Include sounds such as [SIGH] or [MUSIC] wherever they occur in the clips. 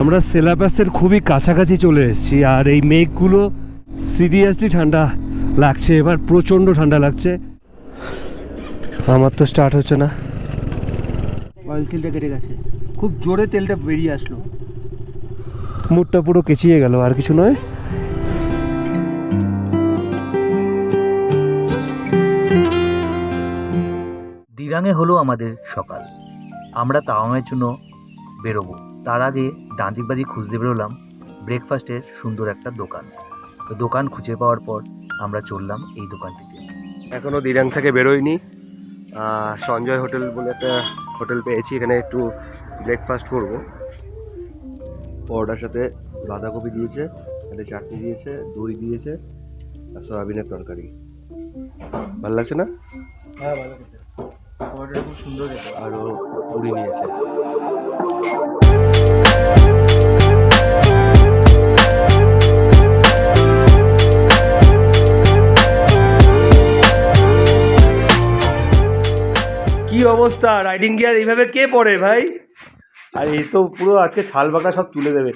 আমরা সিলেবাসের খুবই কাছাকাছি চলে এসেছি আর এই মেঘগুলো সিরিয়াসলি ঠান্ডা লাগছে এবার প্রচণ্ড ঠান্ডা লাগছে। আমার তো স্টার্ট হচ্ছে না। অয়েল সিলটা কেটে গেছে। খুব জোরে তেলটা বেরিয়ে আসলো। মুডটা পুরো কেচিয়ে গেল আর কিছু নয়। দিরাঙে হলো আমাদের সকাল। আমরা তাওয়াংয়ের জন্য বেরোবো। তার আগে বাদি খুঁজতে বেরোলাম ব্রেকফাস্টের সুন্দর একটা দোকান। তো দোকান খুঁজে পাওয়ার পর আমরা চললাম এই দোকানটিতে। এখনও দিরাং থেকে বেরোয়নি সঞ্জয় হোটেল বলে একটা হোটেল পেয়েছি এখানে একটু ব্রেকফাস্ট করব। পরোটার সাথে বাঁধাকপি দিয়েছে একটা চাটনি দিয়েছে দই দিয়েছে আর সয়াবিনের তরকারি। ভালো লাগছে না? হ্যাঁ ভালো খাবারটা খুব সুন্দর আরও পুরি নিয়েছে। অবস্থা? রাইডিং গিয়ার এইভাবে কে পড়ে ভাই? আর এই তো পুরো আজকে ছাল বাঁকা সব তুলে দেবে।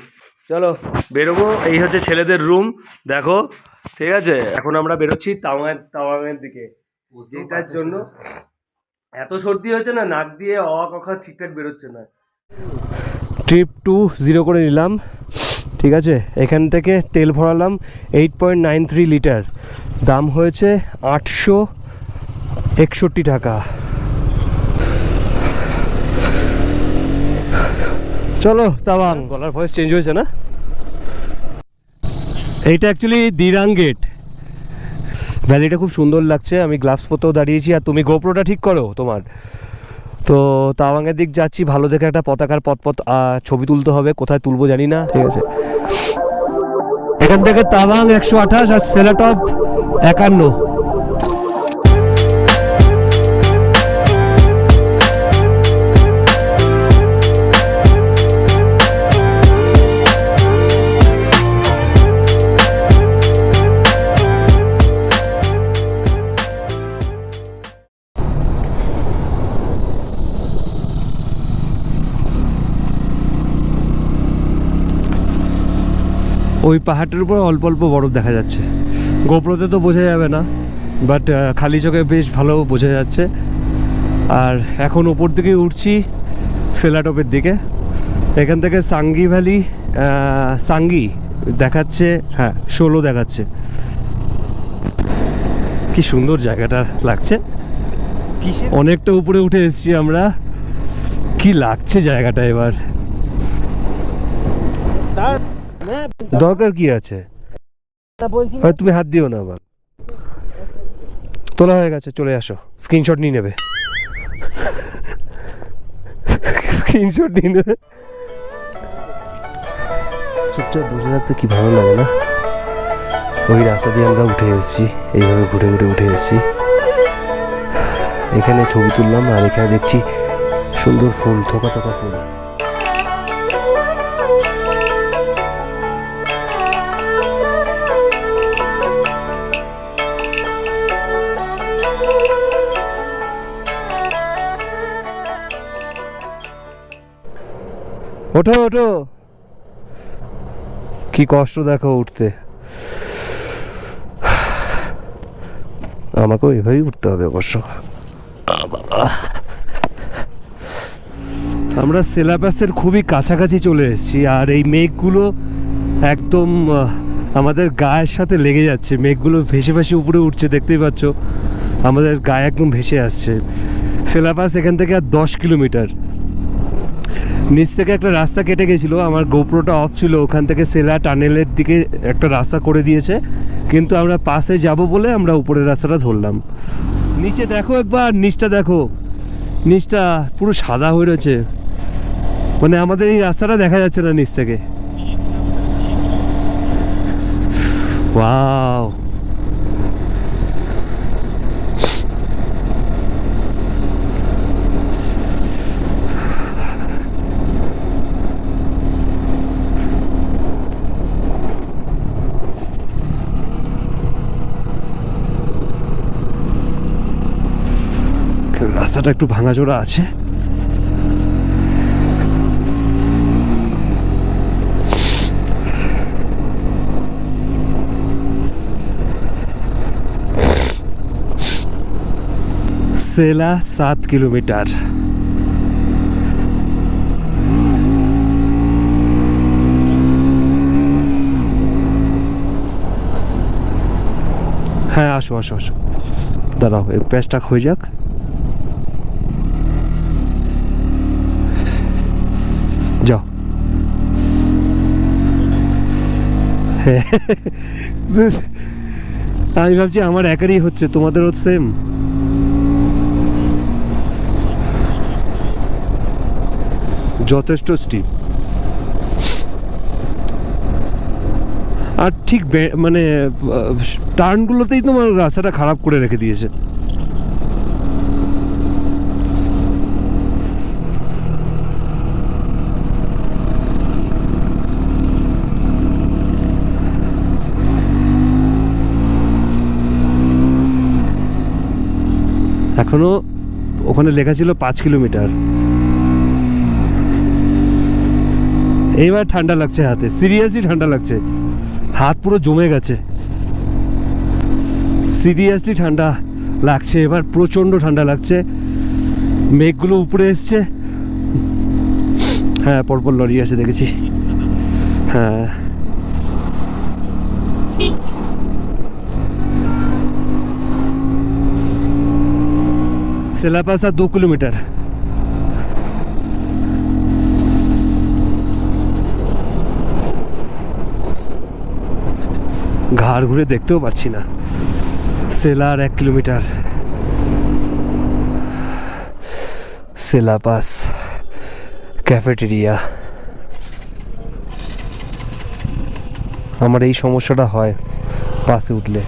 চলো, বেরোবো। এই হচ্ছে ছেলেদের রুম দেখো, ঠিক আছে? এখন আমরা বেরোচ্ছি তাওয়াঙের তাওয়াঙের দিকে। যেটার জন্য এত সর্দি হয়েছে না, নাক দিয়ে অ কথা ঠিকঠাক বেরোচ্ছে না। ট্রিপ টু জিরো করে নিলাম। ঠিক আছে? এখান থেকে তেল ভরালাম eight point nine three litre দাম হয়েছে আটশো একষট্টি টাকা। চলো, তাওয়াং। গলার ভয়েস চেঞ্জ হয়েছে না? এইটা অ্যাকচুয়ালি দিরাং গেট ভ্যালিটা খুব সুন্দর লাগছে, আমি গ্লাভস পরতেও দাঁড়িয়েছি, আর তুমি গোপ্রোটা ঠিক করো তোমার। তো তাওয়াংয়ের দিক যাচ্ছি, ভালো দেখে একটা পতাকার পথপথ পথ ছবি তুলতে হবে, কোথায় তুলবো জানি না, ঠিক আছে। এখান থেকে তাওয়াং একশো আঠাশ আর সেলাটপ একান্ন। ওই পাহাড়টার উপর অল্প অল্প বরফ দেখা যাচ্ছে। গোপ্রোতে তো বোঝা যাবে না বাট খালি চোখে বেশ ভালো বোঝা যাচ্ছে। আর এখন ওপর দিকে উঠছি সেলাটপের দিকে। এখান থেকে সাঙ্গি ভ্যালি সাঙ্গি দেখাচ্ছে হ্যাঁ ষোলো দেখাচ্ছে। কি সুন্দর জায়গাটা লাগছে। অনেকটা উপরে উঠে এসেছি আমরা। কি লাগছে জায়গাটা এবার। দরকার কি আছে? তুমি হাত দিও না আবার। তোলা হয়ে গেছে, চলে আসো। স্ক্রিনশট নিয়ে নেবে। স্ক্রিনশট নিয়ে নেবে। চুপচাপ বসে থাকতে কি ভালো লাগে না? ওই রাস্তা দিয়ে আমরা উঠে এসেছি। এইভাবে ঘুরে ঘুরে উঠে এসেছি। এখানে ছবি তুললাম আর এখানে দেখছি সুন্দর ফুল, থোকা থোকা ফুল। ওঠো ওঠো। কি কষ্ট দেখো উঠতে। আমাকেও এভাবেই উঠতে হবে অবশ্য। আমরা সিলেবাসের খুবই কাছাকাছি চলে এসেছি, আর এই মেঘগুলো একদম আমাদের গায়ের সাথে লেগে যাচ্ছে। মেঘগুলো ভেসে ভেসে উপরে উঠছে, দেখতেই পাচ্ছ? আমাদের গায়ে একদম ভেসে আসছে। সিলেবাস এখান থেকে আর দশ কিলোমিটার। নিচ থেকে একটা রাস্তা কেটে গেছিল, আমার গোপ্রোটা অফ ছিল, ওখান থেকে সেলা টানেলের দিকে একটা রাস্তা করে দিয়েছে, কিন্তু আমরা পাশে যাব বলে আমরা উপরের রাস্তাটা ধরলাম। নিচে দেখো একবার, নিচটা দেখো, নিচটা পুরো সাদা হয়ে রয়েছে। মানে আমাদের এই রাস্তাটা দেখা যাচ্ছে না নিচ থেকে। ওয়াও! রাস্তাটা একটু ভাঙাচোরা আছে। সেলা সাত কিলোমিটার। হ্যাঁ আসো আসো আসো। দাঁড়াও, এই প্যাচটা হয়ে যাক। আমি ভাবছি আমার একারই হচ্ছে, তোমাদেরও সেম যথেষ্ট স্টিপ আর ঠিক মানে টার্নগুলোতেই তোমার রাস্তাটা খারাপ করে রেখে দিয়েছে। এখনও ওখানে লেখা ছিল পাঁচ কিলোমিটার। এইবার ঠান্ডা লাগছে হাতে, সিরিয়াসলি ঠান্ডা লাগছে। হাত পুরো জমে গেছে। সিরিয়াসলি ঠান্ডা লাগছে, এবার প্রচণ্ড ঠান্ডা লাগছে। মেঘগুলো উপরে এসছে। হ্যাঁ পরপর লরি আছে দেখেছি। হ্যাঁ। सेलापासा दो किलोमीटर ঘাড় ঘুরে দেখতেও পারছি না সেলার এক কিলোমিটার সেলাপাস ক্যাফেটেরিয়া আমার এই সমস্যাটা হয় বাসে উঠলে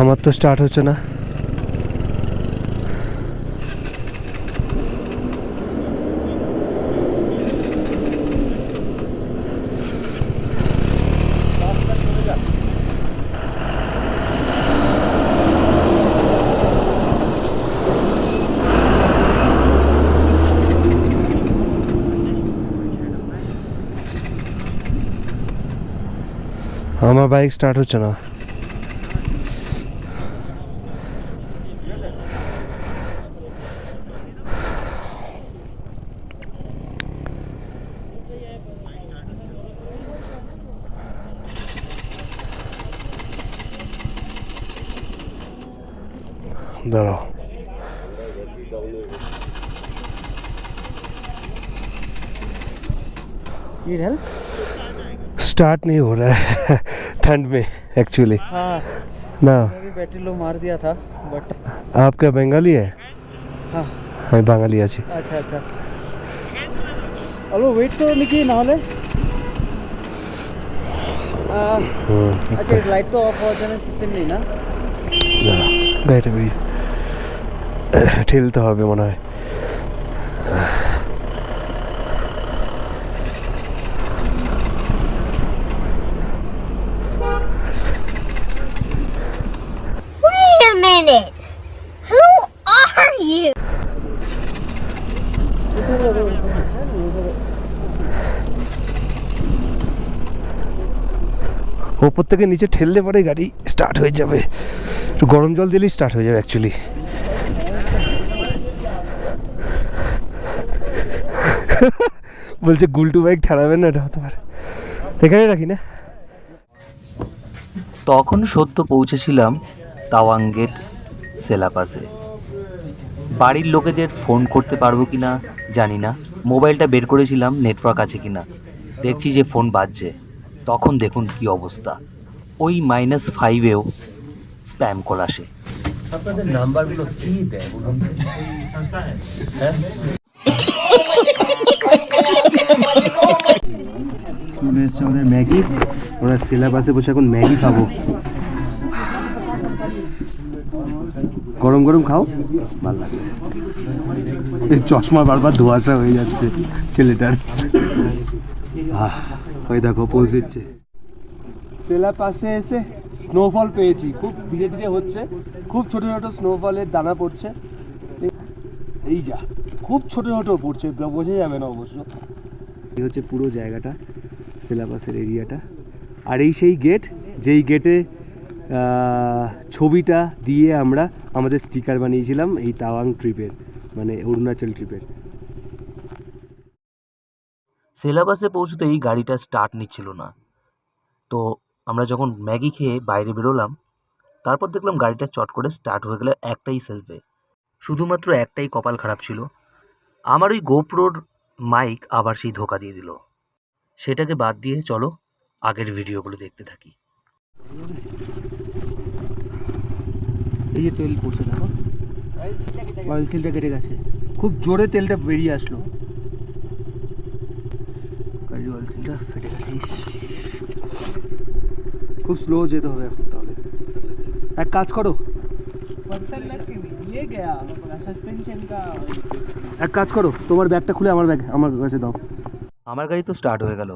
আমার তো স্টার্ট হচ্ছে না। हाँ मैं बाइक स्टार्ट हो चुना ये स्टार्ट नहीं हो रहा है [LAUGHS] ठंड में एक्चुअली हाँ ना मैं भी बैटरी लो मार दिया था बट आप क्या बंगाली है हाँ আমি বাঙালি আছি আচ্ছা আচ্ছা অল্প ওয়েট করো নাকি নাহলে আহ, হুম, আচ্ছা লাইট তো অফ হওয়ার জন্য সিস্টেম নেই না দাঁড়াও, গাড়িটা বেরিয়ে ঠেলতে [CLEARS THROAT] হবে মনে হয় Minute! Who are you? ওপর থেকে নিচে ঠেললে পরে গাড়ি স্টার্ট হয়ে যাবে একটু গরম জল দিলেই স্টার্ট হয়ে যাবে অ্যাকচুয়ালি বলছে গুলটু বাইক ঠেলাবেন না এটা হতে পারে এখানে রাখি না তখন সদ্য পৌঁছেছিলাম তাওয়াং গেট সেলাপাসে বাড়ির লোকেদের ফোন করতে পারব কি না জানি না। মোবাইলটা বের করেছিলাম নেটওয়ার্ক আছে কি না। দেখছি যে ফোন বাজছে। তখন দেখুন কি অবস্থা। ওই মাইনাস ফাইভেও স্প্যাম কল আসে। আপনাদের নাম্বারগুলো কি দেয় বলুন? চলে এসছে আমাদের ম্যাগি। ওরা সিলেবাসে বসে এখন ম্যাগি খাব। গরম গরম খাও। ভালো লাগবে এই চশমা বারবার ধোয়াশা হয়ে যাচ্ছে ছেলেটার। ওই দেখো দিচ্ছে সেলা পাশে এসে স্নোফল পেয়েছি। খুব ধীরে ধীরে হচ্ছে। খুব ছোট ছোট স্নোফলের দানা পড়ছে। এই যা খুব ছোট ছোট পড়ছে। বোঝা যাবে না অবশ্য। এই হচ্ছে পুরো জায়গাটা সিলেবাসের এরিয়াটা আর এই সেই গেট যেই গেটে ছবিটা দিয়ে আমরা আমাদের স্টিকার বানিয়েছিলাম এই তাওয়াং ট্রিপের মানে অরুণাচল ট্রিপের সিলেবাসে পৌঁছতেই গাড়িটা স্টার্ট নিচ্ছিল না। তো আমরা যখন ম্যাগি খেয়ে বাইরে বেরোলাম, তারপর দেখলাম গাড়িটা চট করে স্টার্ট হয়ে গেলে একটাই সেলফে শুধুমাত্র একটাই কপাল খারাপ ছিল। আমার ওই গোপ্রোর মাইক আবার সেই ধোকা দিয়ে দিল। সেটাকে বাদ দিয়ে চলো আগের ভিডিওগুলো দেখতে থাকি। এই তেল পড়ছে, দেখো। অয়েল সিলটা কেটে গেছে। খুব জোরে তেলটা বেরিয়ে আসলো। অয়েল সিলটা ফেটে গেছে খুব স্লো যেতে হবে এখন তাহলে। এক কাজ করো। এক কাজ করো, তোমার ব্যাগটা খুলে আমার ব্যাগ আমার কাছে দাও। আমার গাড়ি তো স্টার্ট হয়ে গেল।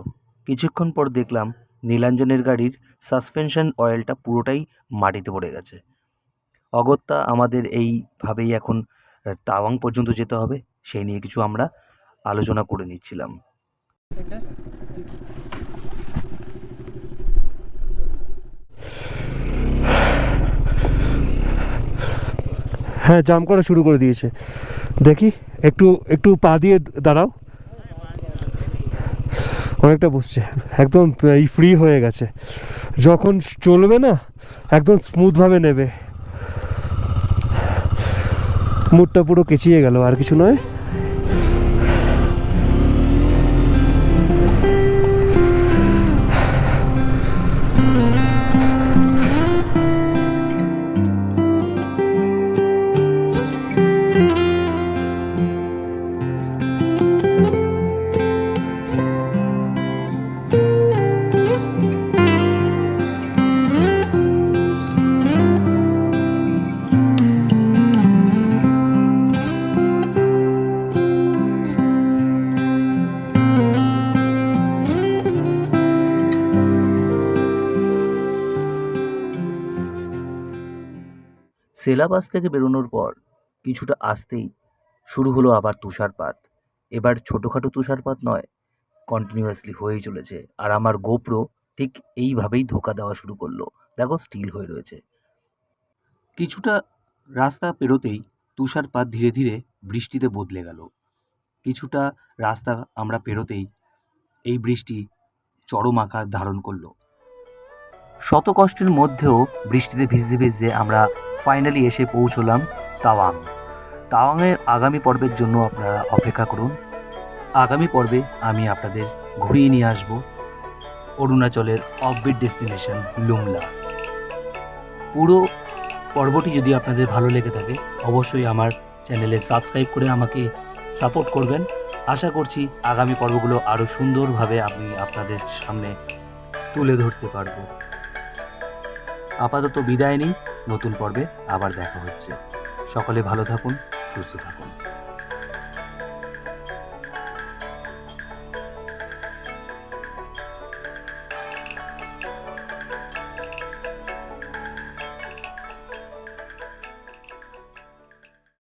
কিছুক্ষণ পর দেখলাম নীলাঞ্জনের গাড়ির সাসপেনশন অয়েলটা পুরোটাই মাটিতে পড়ে গেছে। অগত্যা আমাদের এইভাবেই এখন তাওয়াং পর্যন্ত যেতে হবে, সেই নিয়ে কিছু আমরা আলোচনা করে নিচ্ছিলাম। হ্যাঁ জাম করা শুরু করে দিয়েছে। দেখি, একটু একটু পা দিয়ে দাঁড়াও। অনেকটা বসছে, একদম ফ্রি হয়ে গেছে। যখন চলবে না, একদম স্মুথভাবে নেবে। মুডটা পুরো কেচিয়ে গেল আর কিছু নয়। সেলাবাস থেকে বেরোনোর পর কিছুটা আসতেই শুরু হলো আবার তুষারপাত। এবার ছোটোখাটো তুষারপাত নয় কন্টিনিউয়াসলি হয়েই চলেছে আর আমার গোপ্রো ঠিক এইভাবেই ধোকা দেওয়া শুরু করল। দেখো স্টিল হয়ে রয়েছে। কিছুটা রাস্তা পেরোতেই তুষারপাত ধীরে ধীরে বৃষ্টিতে বদলে গেল। কিছুটা রাস্তা আমরা পেরোতেই এই বৃষ্টি চরম আকার ধারণ করল। শত কষ্টের মধ্যেও বৃষ্টিতে ভিজতে ভিজতে আমরা ফাইনালি এসে পৌঁছলাম তাওয়াং। তাওয়াংয়ের আগামী পর্বের জন্য আপনারা অপেক্ষা করুন। আগামী পর্বে আমি আপনাদের ঘুরিয়ে নিয়ে আসব অরুণাচলের অফবিট ডেস্টিনেশন লুমলা। পুরো পর্বটি যদি আপনাদের ভালো লেগে থাকে, অবশ্যই আমার চ্যানেলে সাবস্ক্রাইব করে আমাকে সাপোর্ট করবেন। আশা করছি আগামী পর্বগুলো আরও সুন্দরভাবে আমি আপনাদের সামনে তুলে ধরতে পারব। আপাতত বিদায় নিই। নতুন পর্বে আবার দেখা হচ্ছে। সকলে ভালো থাকুন সুস্থ থাকুন।